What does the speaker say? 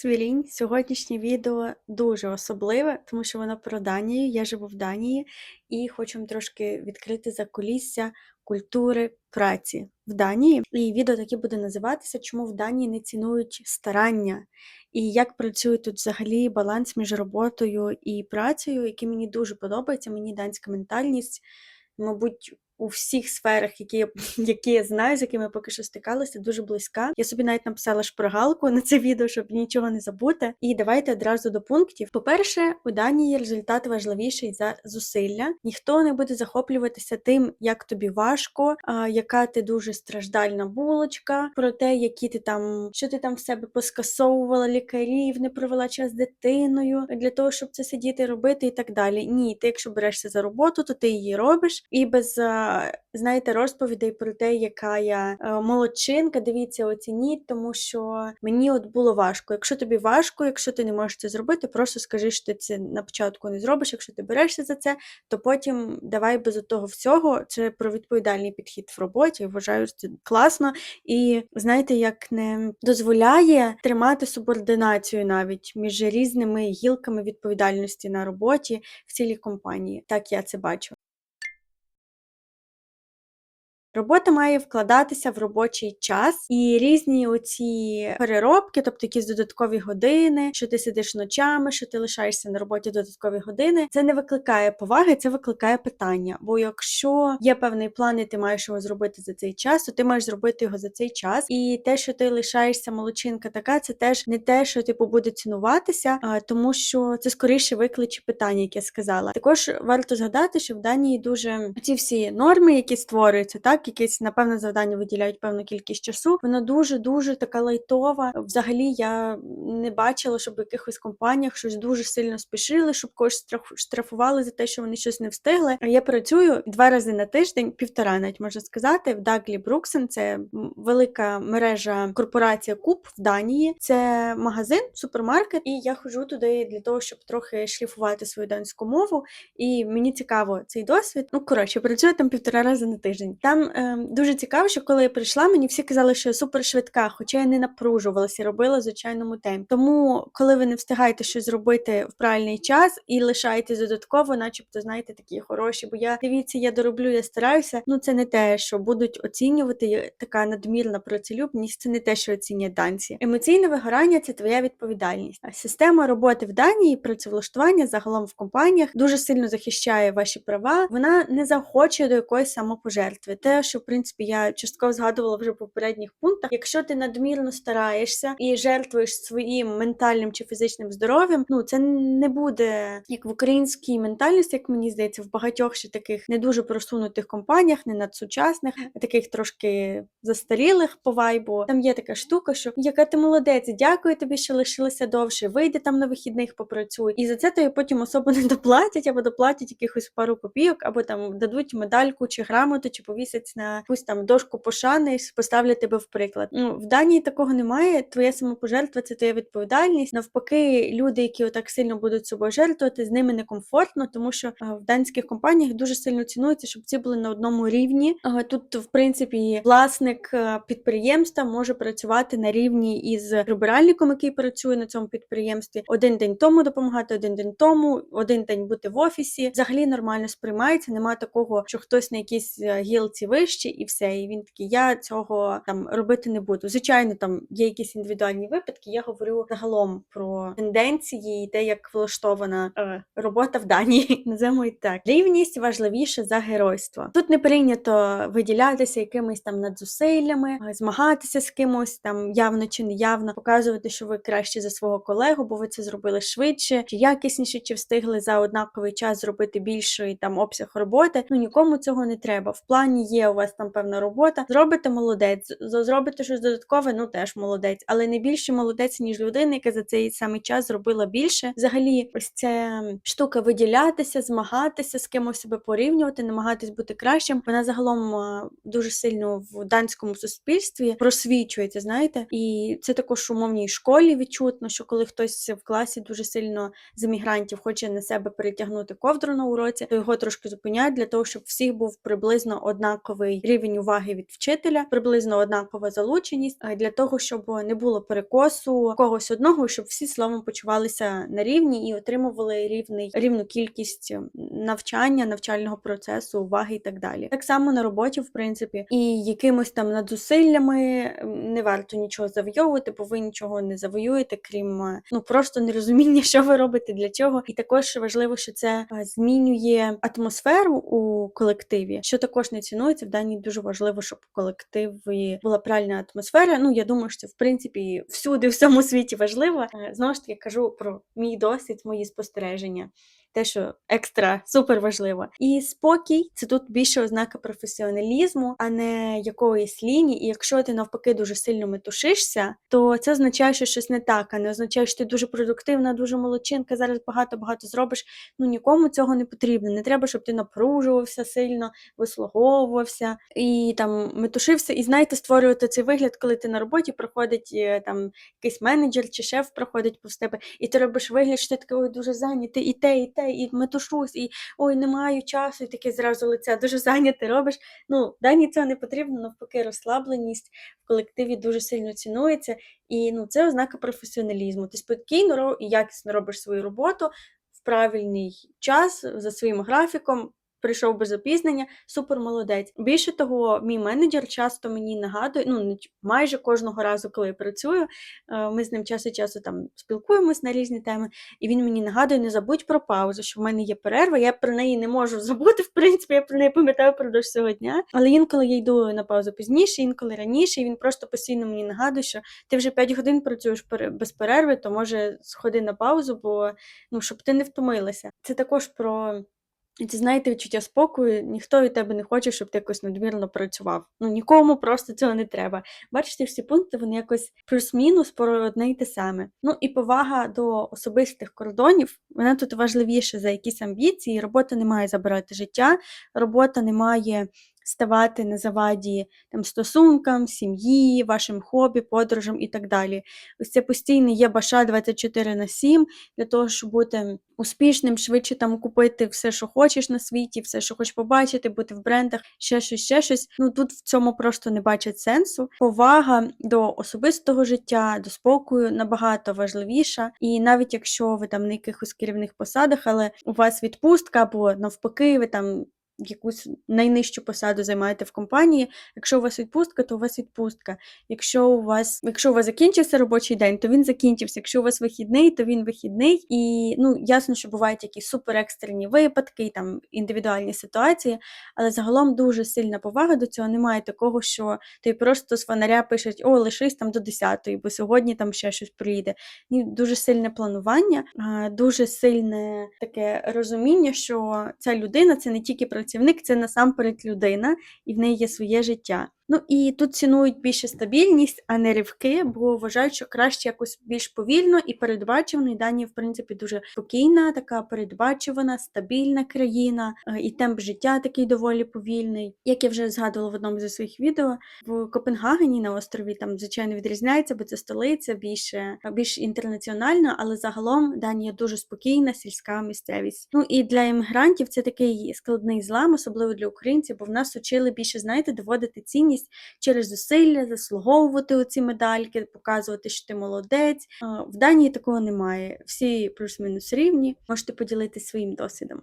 Цвілінь, сьогоднішнє відео дуже особливе, тому що воно про Данію. Я живу в Данії і хочу вам трошки відкрити закулісся культури праці в Данії. І відео таке буде називатися Чому в Данії не цінують старання і як працює тут взагалі баланс між роботою і працею, який мені дуже подобається. Мені данська ментальність, мабуть, у всіх сферах, які я, які я знаю, з якими поки що стикалася, дуже близька. Я собі навіть написала шпаргалку на це відео, щоб нічого не забути. І давайте одразу до пунктів. По-перше, у Данії результат важливіший за зусилля. Ніхто не буде захоплюватися тим, як тобі важко, а, яка ти дуже страждальна булочка, про те, які ти там, що ти там в себе поскасовувала лікарів, не провела час з дитиною для того, щоб це сидіти робити і так далі. Ні, ти, якщо берешся за роботу, то ти її робиш і без. А, знаєте, розповідей про те, яка я е, молодчинка, дивіться, оцініть, тому що мені от було важко. Якщо тобі важко, якщо ти не можеш це зробити, просто скажи, що ти це на початку не зробиш. Якщо ти берешся за це, то потім давай без того всього. Це про відповідальний підхід в роботі. Вважаю, що це класно. І знаєте, як не дозволяє тримати субординацію навіть між різними гілками відповідальності на роботі в цілій компанії. Так я це бачу. Робота має вкладатися в робочий час і різні оці переробки, тобто якісь додаткові години, що ти сидиш ночами, що ти лишаєшся на роботі додаткові години. Це не викликає поваги, це викликає питання. Бо якщо є певний план, і ти маєш його зробити за цей час, то ти маєш зробити його за цей час. І те, що ти лишаєшся молодчинка, така це теж не те, що типу буде цінуватися, а тому що це скоріше викличе питання, яке я сказала. Також варто згадати, що в Данії дуже ці всі норми, які створюються, так так, якесь напевне завдання виділяють певну кількість часу. Вона дуже-дуже така лайтова. Взагалі я не бачила, щоб в якихось компаніях щось дуже сильно спішили, щоб когось штрафували за те, що вони щось не встигли. Я працюю два рази на тиждень, півтора навіть можна сказати, в Даглі Бруксен. Це велика мережа корпорація Куб в Данії. Це магазин, супермаркет, і я ходжу туди для того, щоб трохи шліфувати свою данську мову. І мені цікаво цей досвід. Ну коротше, працюю там півтора рази на тиждень. Там е, дуже цікаво, що коли я прийшла, мені всі казали, що я супер хоча я не напружувалася, робила звичайному темпі. Тому, коли ви не встигаєте щось зробити в правильний час і лишаєтесь додатково, начебто, знаєте, такі хороші. Бо я дивіться, я дороблю, я стараюся. Ну це не те, що будуть оцінювати така надмірна працелюбність, це не те, що оцінює данці. Емоційне вигорання це твоя відповідальність. Система роботи в Данії, працевлаштування загалом в компаніях дуже сильно захищає ваші права. Вона не захоче до якоїсь самопожертви. Те, що в принципі я частково згадувала вже в попередніх пунктах. Якщо ти надмірно стараєшся і жертвуєш своїм ментальним чи фізичним здоров'ям, ну це не буде як в українській ментальності, як мені здається, в багатьох ще таких не дуже просунутих компаніях, не надсучасних, а таких трошки застарілих по вайбу. Там є така штука, що яка ти молодець, дякую тобі, що лишилася довше. Вийди там на вихідних, попрацюй. І за це тобі потім особо не доплатять, або доплатять якихось пару копійок, або там дадуть медальку чи грамоту, чи повісять місяць на якусь там дошку пошани, поставлять тебе в приклад. Ну в Данії такого немає. Твоя самопожертва це твоя відповідальність. Навпаки, люди, які отак сильно будуть собою жертвувати, з ними некомфортно, тому що в данських компаніях дуже сильно цінується, щоб ці були на одному рівні. Тут, в принципі, власник е, підприємства може працювати на рівні із прибиральником, який працює на цьому підприємстві. Один день тому допомагати, один день тому, один день бути в офісі. Взагалі нормально сприймається. Немає такого, що хтось на якійсь е, гілці вище і все. І він такий, я цього там робити не буду. Звичайно, там є якісь індивідуальні випадки. Я говорю загалом про тенденції і те, як влаштована е, робота в Данії. Називаємо і так. Рівність важливіше за геройство. Тут не прийнято виділятися якимись там надзусиллями, змагатися з кимось там явно чи неявно, показувати, що ви краще за свого колегу, бо ви це зробили швидше, чи якісніше, чи встигли за однаковий час зробити більший там обсяг роботи. Ну нікому цього не треба. В плані є у вас там певна робота. Зробите молодець, зробите щось додаткове, ну теж молодець, але не більше молодець, ніж людина, яка за цей самий час зробила більше. Взагалі, ось ця штука виділятися, змагатися, з кимось себе порівнювати, намагатись бути кращим. Вона загалом дуже сильно в данському суспільстві просвічується, знаєте, і це також у мовній школі відчутно, що коли хтось в класі дуже сильно з емігрантів хоче на себе перетягнути ковдру на уроці, то його трошки зупиняють для того, щоб всіх був приблизно однаковий однаковий рівень уваги від вчителя, приблизно однакова залученість е, для того, щоб не було перекосу когось одного, щоб всі словом почувалися на рівні і отримували рівний рівну кількість ем, навчання, навчального процесу, уваги і так далі. Так само на роботі, в принципі, і якимось там надзусиллями не варто нічого завойовувати, бо ви нічого не завоюєте, крім е, ну просто нерозуміння, що ви робите для чого. І також важливо, що це е, змінює атмосферу у колективі, що також не цінується. В даній дуже важливо, щоб у колективі була правильна атмосфера. Ну я думаю, що в принципі всюди, в всьому світі важливо. Е, Знову ж таки кажу про мій досвід, мої спостереження. Те, що екстра супер важливо. І спокій це тут більше ознака професіоналізму, а не якоїсь лінії. І якщо ти навпаки дуже сильно метушишся, то це означає, що щось не так, а не означає, що ти дуже продуктивна, дуже молодчинка, зараз багато-багато зробиш. Ну нікому цього не потрібно. Не треба, щоб ти напружувався сильно, вислуговувався і там метушився. І знаєте, створювати цей вигляд, коли ти на роботі проходить е, там якийсь менеджер чи шеф проходить повз тебе, і ти робиш вигляд, що ти такий ой, дуже зайнятий, і те, і те, і метушусь, і ой, не маю часу, і таке зразу лице дуже зайняте робиш. Ну, дані цього не потрібно, навпаки, розслабленість в колективі дуже сильно цінується, і ну, це ознака професіоналізму. Ти спокійно і якісно робиш свою роботу в правильний час за своїм графіком. Прийшов без запізнення, супер молодець. Більше того, мій менеджер часто мені нагадує, ну майже кожного разу, коли я працюю, е, ми з ним час від часу там спілкуємось на різні теми, і він мені нагадує, не забудь про паузу, що в мене є перерва. Я про неї не можу забути. В принципі, я про неї пам'ятаю впродовж всього дня. Але інколи я йду на паузу пізніше, інколи раніше, і він просто постійно мені нагадує, що ти вже 5 годин працюєш без перерви, то може сходи на паузу, бо ну щоб ти не втомилася. Це також про. Ці знаєте, відчуття спокою, ніхто від тебе не хоче, щоб ти якось надмірно працював. Ну нікому просто цього не треба. Бачите, всі пункти вони якось плюс-мінус про одне й те саме. Ну і повага до особистих кордонів, вона тут важливіша за якісь амбіції. Робота не має забирати життя, робота не має ставати на заваді там, стосункам, сім'ї, вашим хобі, подорожам і так далі. Ось це постійне є баша 24 на 7 для того, щоб бути успішним, швидше там купити все, що хочеш на світі, все, що хочеш побачити, бути в брендах, ще щось, ще щось. Ну тут в цьому просто не бачать сенсу. Повага до особистого життя, до спокою набагато важливіша. І навіть якщо ви там на якихось керівних посадах, але у вас відпустка або навпаки, ви там. Якусь найнижчу посаду займаєте в компанії. Якщо у вас відпустка, то у вас відпустка. Якщо у вас, якщо у вас закінчився робочий день, то він закінчився. Якщо у вас вихідний, то він вихідний. І ну ясно, що бувають якісь суперекстрені випадки, там індивідуальні ситуації, але загалом дуже сильна повага до цього. Немає такого, що ти просто з фонаря пишуть, о, лишись там до 10-ї, бо сьогодні там ще щось приїде. Ні, дуже сильне планування, дуже сильне таке розуміння, що ця людина це не тільки працівник, це насамперед людина, і в неї є своє життя. Ну і тут цінують більше стабільність, а не ривки, бо вважають, що краще якось більш повільно і передбачувано. І Данія, в принципі, дуже спокійна, така передбачувана, стабільна країна, е, і темп життя такий доволі повільний. Як я вже згадувала в одному зі своїх відео, в Копенгагені на острові там, звичайно, відрізняється, бо це столиця більше більш інтернаціональна, але загалом Данія дуже спокійна, сільська місцевість. Ну і для іммігрантів це такий складний злам, особливо для українців, бо в нас учили більше, знаєте, доводити цінність через зусилля, заслуговувати оці медальки, показувати, що ти молодець. В Данії такого немає. Всі плюс-мінус рівні. Можете поділитися своїм досвідом.